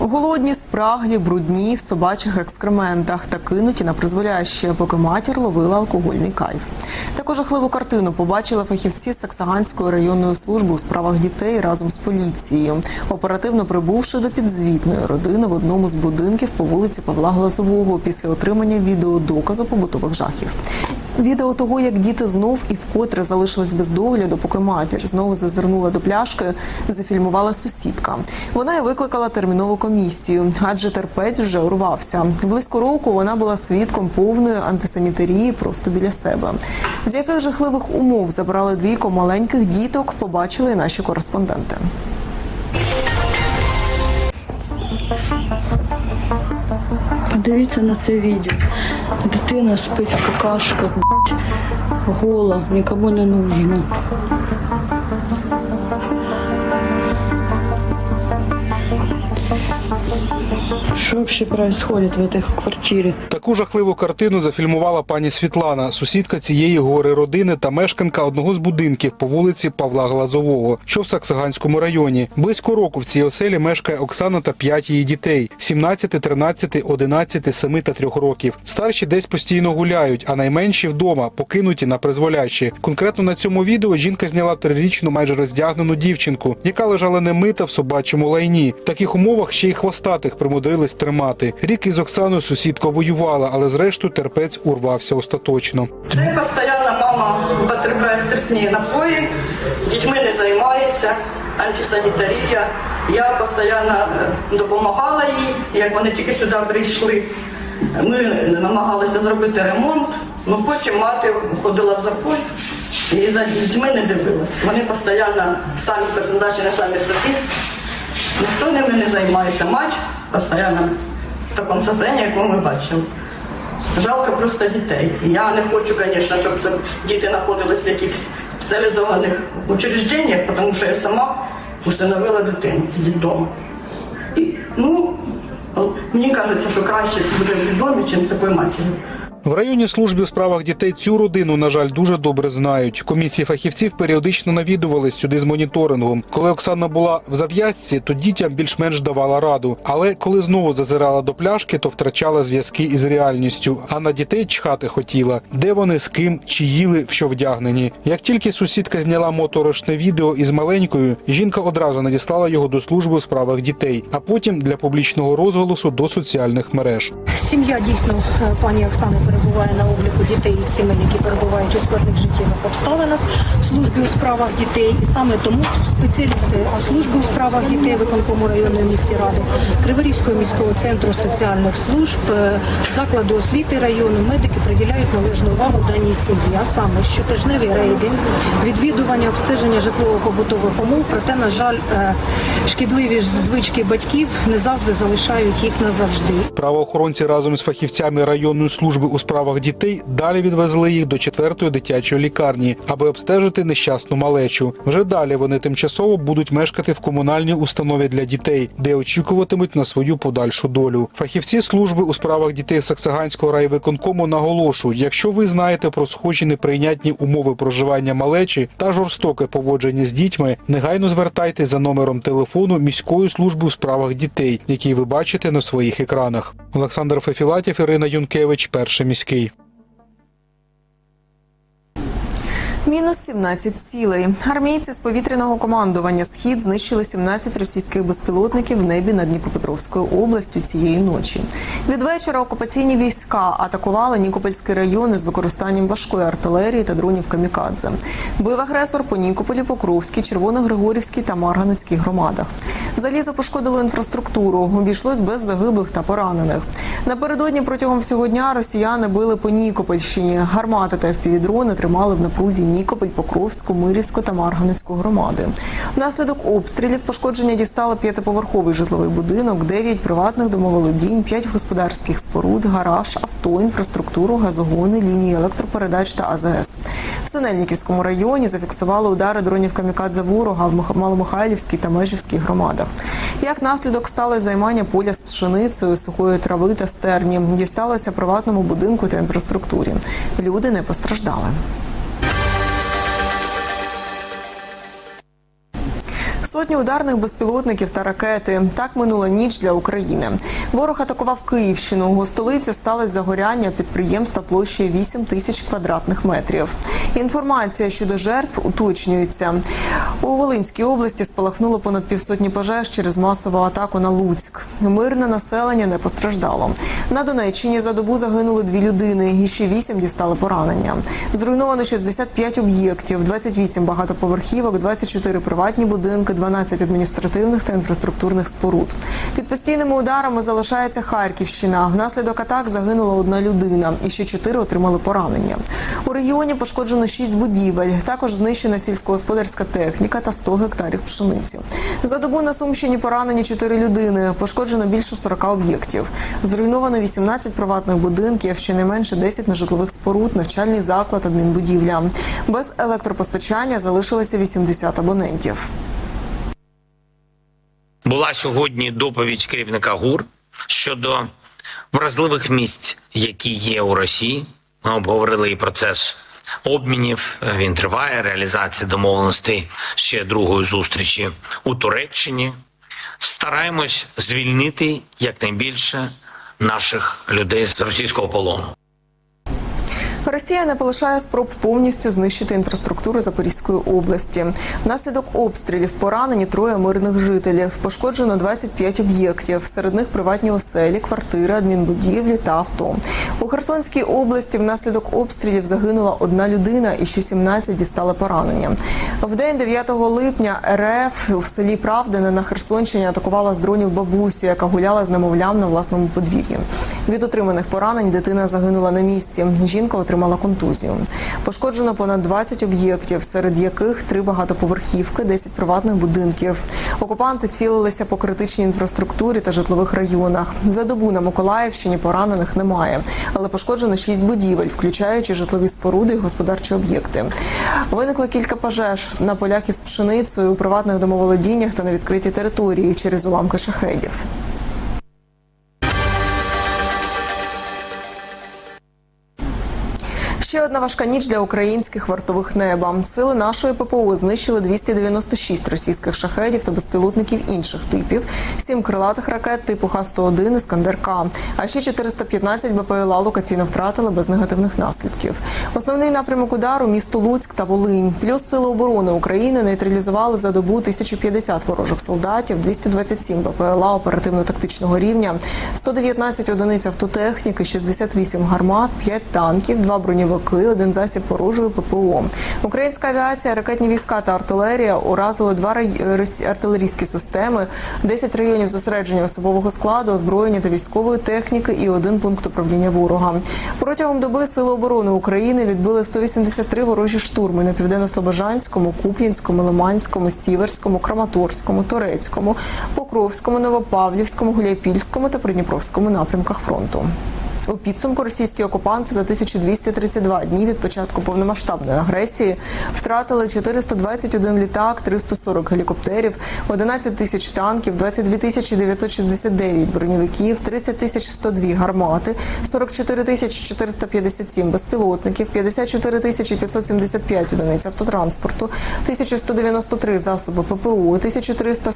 Голодні, спраглі, брудні в собачих екскрементах та кинуті на призволяще, поки матір ловила алкогольний кайф. Таку жахливу картину побачили фахівці Саксаганської районної служби у справах дітей разом з поліцією, оперативно прибувши до підзвітної родини в одному з будинків по вулиці Павла Глазового після отримання відеодоказу побутових жахів. Відео того, як діти знов і вкотре залишились без догляду, поки матір знову зазирнула до пляшки, зафільмувала сусідка. Вона й викликала термінову комісію, адже терпець вже урвався. Близько року вона була свідком повної антисанітарії просто біля себе. З яких жахливих умов забрали двійко маленьких діток, побачили наші кореспонденти. Подивіться на це відео. Дитина спить в какашках, гола, нікому не нужна. Що вообще происходит в этой квартире? Таку жахливу картину зафільмувала пані Світлана, сусідка цієї гори родини та мешканка одного з будинків по вулиці Павла Глазового, що в Саксаганському районі. Близько року в цій оселі мешкає Оксана та п'ять її дітей: 17, 13, 11, 7 та 3 років. Старші десь постійно гуляють, а найменші вдома, покинуті на призволяще. Конкретно на цьому відео жінка зняла трирічну майже роздягнену дівчинку, яка лежала немита в собачому лайні. В таких умовах ще й хвостатих примудрились тримати. Рік із Оксаною сусідка воювала, але зрештою терпець урвався остаточно. Це постійно мама потребляє спиртні напої, дітьми не займається, антисанітарія. Я постійно е, допомагала їй, як вони тільки сюди прийшли. Ми намагалися зробити ремонт, ну потім мати ходила в запой і за дітьми не дивилась. Вони постійно самі призначені самі собі. Ніхто ними не займається. Мать постійно в такому стані, якому ми бачимо. Жалко просто дітей. Я не хочу, звісно, щоб діти знаходились в якихось спеціалізованих учрежденнях, тому що я сама усиновила дитину з дитдому. Ну, мені кажеться, що краще буде в дитдомі, ніж з такою матір'ю. В районній службі у справах дітей цю родину, на жаль, дуже добре знають. Комісії фахівців періодично навідувались сюди з моніторингом. Коли Оксана була в зав'язці, то дітям більш-менш давала раду. Але коли знову зазирала до пляшки, то втрачала зв'язки із реальністю. А на дітей чхати хотіла, де вони з ким чи їли, в що вдягнені. Як тільки сусідка зняла моторошне відео із маленькою, жінка одразу надіслала його до служби у справах дітей, а потім для публічного розголосу до соціальних мереж. Сім'я дійсно е, пані Оксани перебуває на обліку дітей із сімей, які перебувають у складних життєвих обставинах в службі у справах дітей. І саме тому спеціалісти служби у справах дітей виконкому районної місті ради Криворізького міського центру соціальних служб, е, закладу освіти району, медики приділяють належну увагу даній сім'ї. А саме щотижневі рейди, відвідування, обстеження житлово-побутових умов. Проте, на жаль, е, шкідливі звички батьків не завжди залишають їх назавжди. Правоохоронці разом з фахівцями районної служби у справах дітей далі відвезли їх до четвертої дитячої лікарні, аби обстежити нещасну малечу. Вже далі вони тимчасово будуть мешкати в комунальній установі для дітей, де очікуватимуть на свою подальшу долю. Фахівці служби у справах дітей Саксаганського райвиконкому наголошують: якщо ви знаєте про схожі неприйнятні умови проживання малечі та жорстоке поводження з дітьми, негайно звертайтесь за номером телефону міської служби у справах дітей, який ви бачите на своїх екранах. Олександр Фефілатів, Ірина Юнкевич, перший міський. Мінус 17 цілей. Армійці з повітряного командування Схід знищили 17 російських безпілотників в небі над Дніпропетровською областю цієї ночі. Від вечора окупаційні війська атакували Нікопольський район із використанням важкої артилерії та дронів камікадзе. Бив агресор по Нікополі, Покровській, Червоногригорівській та Марганецькій громадах. Залізо пошкодило інфраструктуру. Обійшлось без загиблих та поранених. Напередодні протягом всього дня росіяни били по Нікопольщині. Гармати та впівдрони тримали в напрузі Нікополь, Покровську, Мирівську та Марганецьку громади. Внаслідок обстрілів пошкодження дістало п'ятиповерховий житловий будинок, дев'ять приватних домоволодінь, п'ять господарських споруд, гараж, авто, інфраструктуру, газогони, лінії електропередач та АЗС. В Синельниківському районі зафіксували удари дронів камікадзе ворога в Мих- Маломихайлівській та Межівській громадах. Як наслідок стало займання поля з пшеницею, сухої трави та стерні. Дісталося приватному будинку та інфраструктурі. Люди не постраждали. Сотні ударних безпілотників та ракети. Так минула ніч для України. Ворог атакував Київщину. У столиці сталося загоряння підприємства площею 8 тисяч квадратних метрів. Інформація щодо жертв уточнюється. У Волинській області спалахнуло понад півсотні пожеж через масову атаку на Луцьк. Мирне населення не постраждало. На Донеччині за добу загинули дві людини, і ще вісім дістали поранення. Зруйновано 65 об'єктів, 28 багатоповерхівок, 24 приватні будинки, 12 адміністративних та інфраструктурних споруд. Під постійними ударами залишається Харківщина. Внаслідок атак загинула одна людина, і ще чотири отримали поранення. У регіоні пошкоджено 6 будівель. Також знищена сільськогосподарська техніка та 100 гектарів пшениці. За добу на Сумщині поранені 4 людини. Пошкоджено більше 40 об'єктів. Зруйновано 18 приватних будинків, щонайменше 10 нежитлових споруд, навчальний заклад, адмінбудівля. Без електропостачання залишилося 80 абонентів. Була сьогодні доповідь керівника ГУР щодо вразливих місць, які є у Росії. Ми обговорили і процес обмінів. Він триває. Реалізація домовленостей ще другої зустрічі у Туреччині. Стараємось звільнити якнайбільше наших людей з російського полону. Росія не полишає спроб повністю знищити інфраструктуру Запорізької області. Внаслідок обстрілів поранені троє мирних жителів. Пошкоджено 25 об'єктів. Серед них приватні оселі, квартири, адмінбудівлі та авто. У Херсонській області внаслідок обстрілів загинула одна людина і ще 17 дістали поранення. В день 9 липня РФ в селі Правдине на Херсонщині атакувала з дронів бабусю, яка гуляла з немовлям на власному подвір'ї. Від отриманих поранень дитина загинула на місці. Жінка отримала контузію. Пошкоджено понад 20 об'єктів, серед яких три багатоповерхівки, 10 приватних будинків. Окупанти цілилися по критичній інфраструктурі та житлових районах. За добу на Миколаївщині поранених немає, але пошкоджено 6 будівель, включаючи житлові споруди і господарчі об'єкти. Виникло кілька пожеж на полях із пшеницею, у приватних домоволодіннях та на відкритій території через уламки шахедів. Ще одна важка ніч для українських вартових неба. Сили нашої ППО знищили 296 російських шахедів та безпілотників інших типів, 7 крилатих ракет типу Х-101 «Іскандер-К», а ще 415 БПЛА локаційно втратили без негативних наслідків. Основний напрямок удару місто Луцьк та Волинь. Плюс сили оборони України нейтралізували за добу 1050 ворожих солдатів, 227 БПЛА оперативно-тактичного рівня, 119 одиниць автотехніки, 68 гармат, 5 танків, 2 броньовики, один засіб ворожої ППО. Українська авіація, ракетні війська та артилерія уразили два артилерійські системи, 10 районів зосередження особового складу, озброєння та військової техніки і один пункт управління ворога. Протягом доби сили оборони України відбили 183 ворожі штурми на південно-слобожанському, Куп'янському, Лиманському, Сіверському, Краматорському, Торецькому, Покровському, Новопавлівському, Гуляйпільському та Придніпровському напрямках фронту. У підсумку російські окупанти за 1232 дні від початку повномасштабної агресії втратили 421 літак, 340 гелікоптерів, 11 тисяч танків, 22 тисячі 969 броньовиків, 30 тисяч 102 гармати, 44 тисячі 457 безпілотників, 54 тисячі 575 одиниць автотранспорту, 1193 засоби ППО, 1300,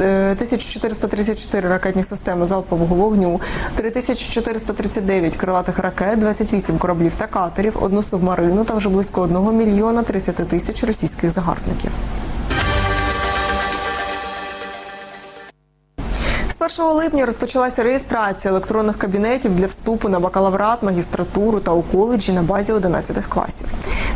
е, 1434 ракетні системи залпового вогню, 3439 крилатих ракет, 28 кораблів та катерів, одну субмарину та вже близько 1 мільйона 30 тисяч російських загарбників. 1 липня розпочалася реєстрація електронних кабінетів для вступу на бакалаврат, магістратуру та у коледжі на базі 11 класів.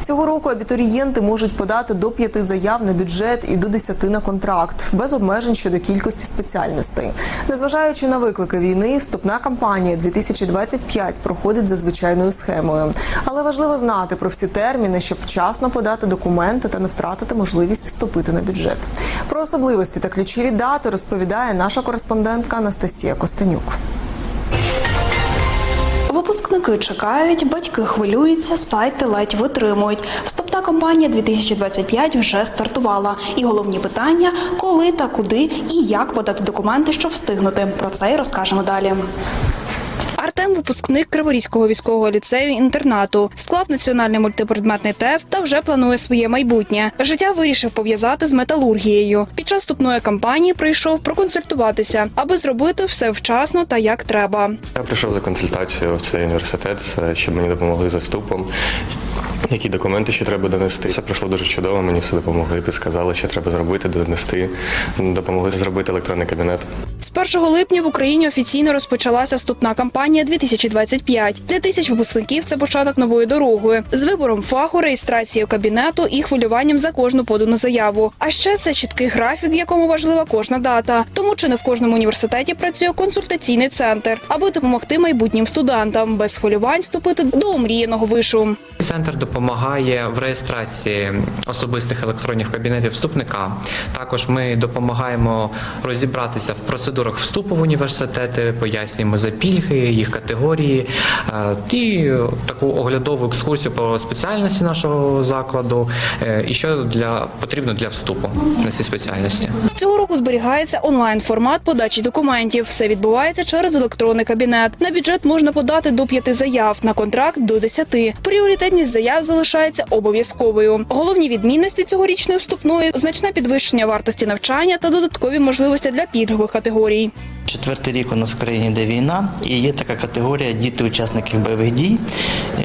Цього року абітурієнти можуть подати до п'яти заяв на бюджет і до 10 на контракт, без обмежень щодо кількості спеціальностей. Незважаючи на виклики війни, вступна кампанія 2025 проходить за звичайною схемою. Але важливо знати про всі терміни, щоб вчасно подати документи та не втратити можливість вступити на бюджет. Про особливості та ключові дати розповідає наша кореспондентка Анастасія Костенюк. Випускники чекають, батьки хвилюються, сайти ледь витримують. Вступна кампанія 2025 вже стартувала. І головні питання: коли та куди і як подати документи, щоб встигнути. Про це й розкажемо далі. Артем випускник Криворізького військового ліцею інтернату, склав національний мультипредметний тест та вже планує своє майбутнє. Життя вирішив пов'язати з металургією. Під час вступної кампанії прийшов проконсультуватися, аби зробити все вчасно та як треба. Я прийшов за консультацією в цей університет, е, щоб мені допомогли за вступом. Які документи ще треба донести? Все пройшло дуже чудово. Мені все допомогли. Підсказали, що треба зробити, донести. Допомогли зробити електронний кабінет. З 1 липня в Україні офіційно розпочалася вступна кампанія 2025. Для тисяч випускників це початок нової дороги з вибором фаху, реєстрацією кабінету і хвилюванням за кожну подану заяву. А ще це чіткий графік, в якому важлива кожна дата. Тому чи не в кожному університеті працює консультаційний центр, аби допомогти майбутнім студентам без хвилювань вступити до омріяного вишу. Центр допомагає в реєстрації особистих електронних кабінетів вступника. Також ми допомагаємо розібратися в процедурах вступу в університети, пояснюємо за пільги, їх категорії е, і таку оглядову екскурсію по спеціальності нашого закладу е, і що для потрібно для вступу на ці спеціальності. Цього року зберігається онлайн формат подачі документів. Все відбувається через електронний кабінет. На бюджет можна подати до п'яти заяв, на контракт до десяти. Пріоритетність заяв залишається обов'язковою. Головні відмінності цьогорічної вступної значне підвищення вартості навчання та додаткові можливості для пільгових категорій. Четвертий рік у нас в країні йде війна, і є така категорія діти учасників бойових дій.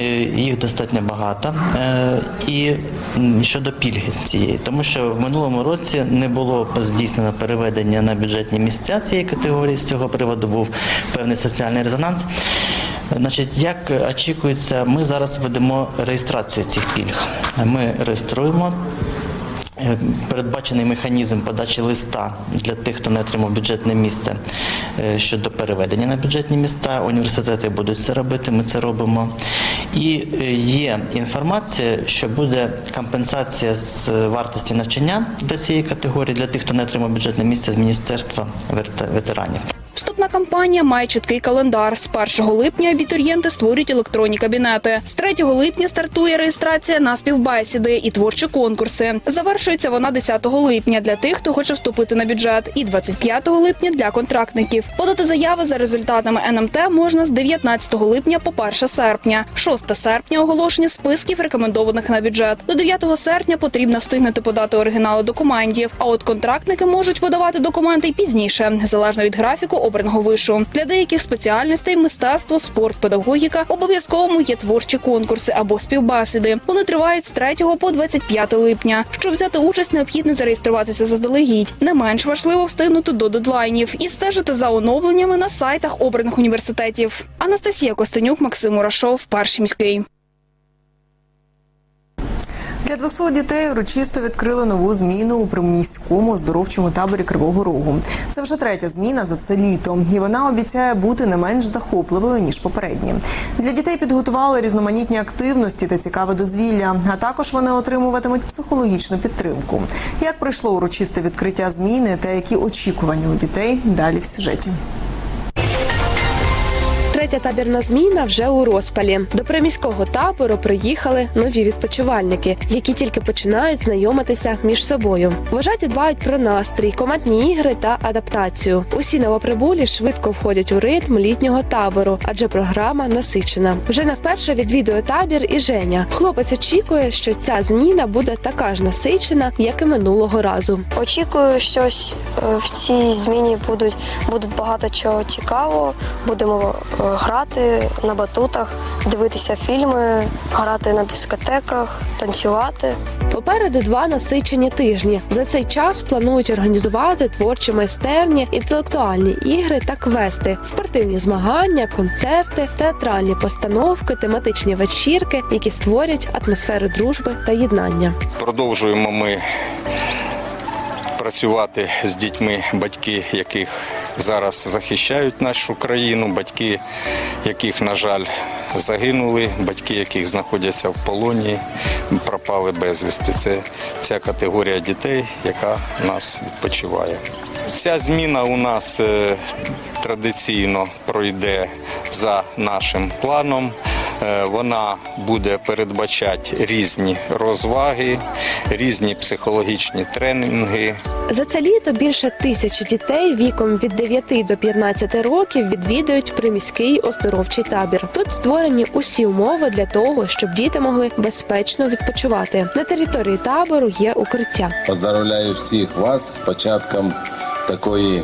Е, Їх достатньо багато. Е, І щодо пільги цієї, тому що в минулому році не було здійснено переведення на бюджетні місця цієї категорії. З цього приводу був певний соціальний резонанс. Значить, як очікується, ми зараз ведемо реєстрацію цих пільг. Ми реєструємо Передбачений механізм подачі листа для тих, хто не отримав бюджетне місце е, щодо переведення на бюджетні міста. Університети будуть це робити, ми це робимо. І е, є інформація, що буде компенсація з вартості навчання для цієї категорії, для тих, хто не отримав бюджетне місце з Міністерства ветеранів. Вступна кампанія має чіткий календар. З 1 липня абітурієнти створюють електронні кабінети. З 3 липня стартує реєстрація на співбесіди і творчі конкурси. Завершується вона 10 липня для тих, хто хоче вступити на бюджет, і 25 липня для контрактників. Подати заяви за результатами НМТ можна з 19 липня по 1 серпня. 6 серпня оголошення списків рекомендованих на бюджет. До 9 серпня потрібно встигнути подати оригінали документів. А от контрактники можуть подавати документи й пізніше, залежно від графіку обраного вишу. Для деяких спеціальностей мистецтво, спорт, педагогіка обов'язково є творчі конкурси або співбесіди. Вони тривають з 3 по 25 липня. Щоб взяти участь, необхідно зареєструватися заздалегідь. Не менш важливо встигнути до дедлайнів і стежити за оновленнями на сайтах обраних університетів. Анастасія Костенюк, Максим Урашов, перший міський. Для 200 дітей урочисто відкрили нову зміну у приміському оздоровчому таборі Кривого Рогу. Це вже третя зміна за це літо, і вона обіцяє бути не менш захопливою ніж попередні. Для дітей підготували різноманітні активності та цікаве дозвілля. А також вони отримуватимуть психологічну підтримку. Як пройшло урочисте відкриття зміни та які очікування у дітей далі в сюжеті. Третя табірна зміна вже у розпалі. До приміського табору приїхали нові відпочивальники, які тільки починають знайомитися між собою. Вважаті дбають про настрій, командні ігри та адаптацію. Усі новоприбулі швидко входять у ритм літнього табору, адже програма насичена. Вже не вперше відвідує табір і Женя. Хлопець очікує, що ця зміна буде така ж насичена, як і минулого разу. Очікую, щось е, в цій зміні будуть, будуть багато чого цікавого. Будемо е, грати на батутах, дивитися фільми, грати на дискотеках, танцювати. Попереду два насичені тижні. За цей час планують організувати творчі майстерні, інтелектуальні ігри та квести, спортивні змагання, концерти, театральні постановки, тематичні вечірки, які створять атмосферу дружби та єднання. Продовжуємо ми працювати з дітьми, батьки яких зараз захищають нашу країну, батьки яких, на жаль, загинули, батьки яких знаходяться в полоні, пропали безвісти. Це ця категорія дітей, яка нас відпочиває. Ця зміна у нас е, традиційно пройде за нашим планом. Е, Вона буде передбачати різні розваги, різні психологічні тренінги, За це літо більше тисячі дітей віком від 9 до 15 років відвідують приміський оздоровчий табір. Тут створені усі умови для того, щоб діти могли безпечно відпочивати. На території табору є укриття. Поздравляю всіх вас з початком такої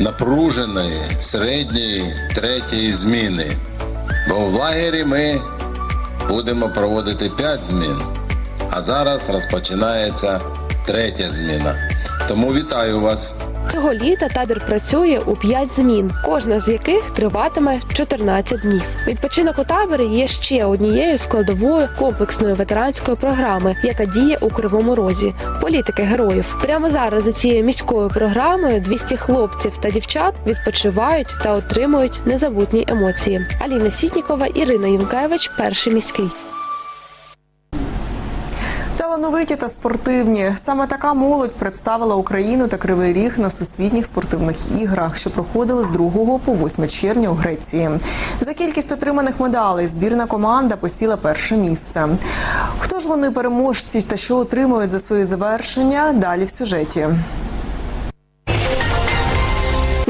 напруженої середньої третьої зміни. Бо в лагері ми будемо проводити 5 змін, а зараз розпочинається третя зміна. Тому вітаю вас. Цього літа табір працює у 5 змін, кожна з яких триватиме 14 днів. Відпочинок у таборі є ще однією складовою комплексної ветеранської програми, яка діє у Кривому Розі. Політики героїв. Прямо зараз за цією міською програмою 200 хлопців та дівчат відпочивають та отримують незабутні емоції. Аліна Сітнікова, Ірина Юнкевич, перший міський. Талановиті та спортивні. Саме така молодь представила Україну та Кривий Ріг на всесвітніх спортивних іграх, що проходили з 2 по 8 червня у Греції. За кількість отриманих медалей збірна команда посіла перше місце. Хто ж вони переможці та що отримують за свої завершення? Далі в сюжеті.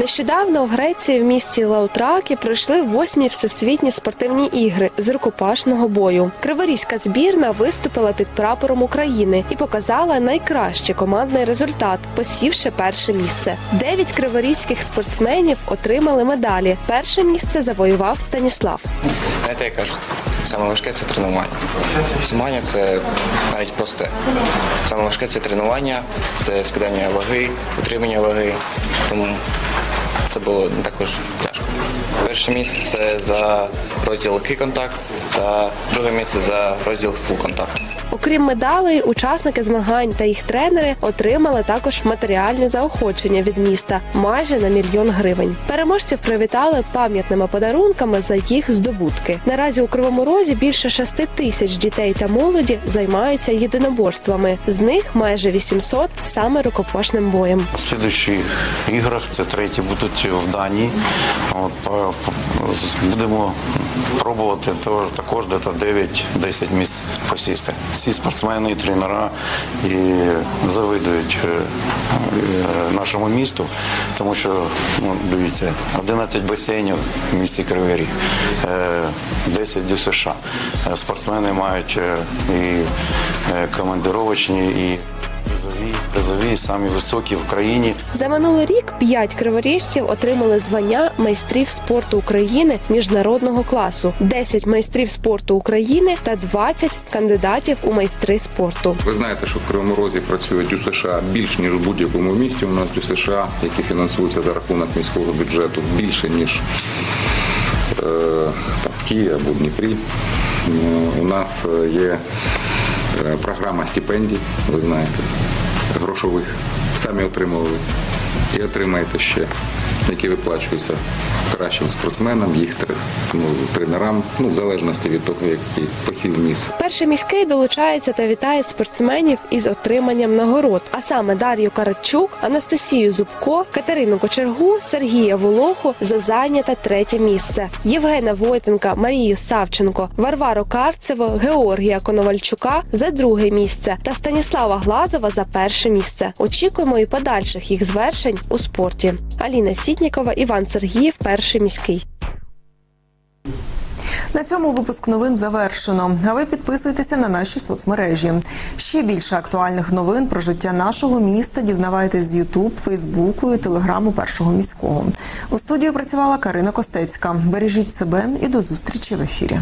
Нещодавно у Греції в місті Лаутракі пройшли восьмі всесвітні спортивні ігри з рукопашного бою. Криворізька збірна виступила під прапором України і показала найкращий командний результат, посівши перше місце. Дев'ять криворізьких спортсменів отримали медалі. Перше місце завоював Станіслав. Знаєте, як кажуть, саме важке це тренування. Змагання це навіть просте. Саме важке це тренування, це скидання ваги, утримання ваги. Тому це було також тяжко. Перше місце це за розділ легкий контакт, та друге місце за розділ фул контакт. Окрім медалей, учасники змагань та їх тренери отримали також матеріальне заохочення від міста майже на мільйон гривень. Переможців привітали пам'ятними подарунками за їх здобутки. Наразі у Кривому Розі більше 6 тисяч дітей та молоді займаються єдиноборствами. З них майже 800 саме рукопашним боєм. В слідуючих іграх це треті будуть в Данії. Будемо пробувати також десь 9-10 місць посісти. Всі спортсмени і тренера і завидують е, е, нашому місту, тому що ну, дивіться, 11 басейнів в місті Кривий Ріг, е, 10 до США. Е, Спортсмени мають е, і е, командировочні, і призові, призові самі високі в країні. За минулий рік п'ять криворіжців отримали звання майстрів спорту України міжнародного класу, 10 майстрів спорту України та 20 кандидатів у майстри спорту. Ви знаєте, що в Кривому Розі працюють у США більш ніж у будь-якому місті. У нас у США, які фінансуються за рахунок міського бюджету, більше ніж е, там, в Києві або в Дніпрі. Е, У нас е, є е, програма стипендій, ви знаєте, грошових. Самі отримували і отримаєте ще, які виплачуються кращим спортсменам, їх ну, тренерам, ну, в залежності від того, який посів місце. Перший міський долучається та вітає спортсменів із отриманням нагород, а саме Дар'ю Карачук, Анастасію Зубко, Катерину Кочергу, Сергія Волоху за зайняте третє місце, Євгена Войтенка, Марію Савченко, Варвару Карцево, Георгія Коновальчука за друге місце та Станіслава Глазова за перше місце. Очікуємо і подальших їх звершень у спорті. Аліна Сітнікова, Іван Сергіїв, перший міський. На цьому випуск новин завершено. А ви підписуйтеся на наші соцмережі. Ще більше актуальних новин про життя нашого міста дізнавайтесь з Ютуб, Фейсбуку і Телеграму Першого міського. У студії працювала Карина Костецька. Бережіть себе і до зустрічі в ефірі.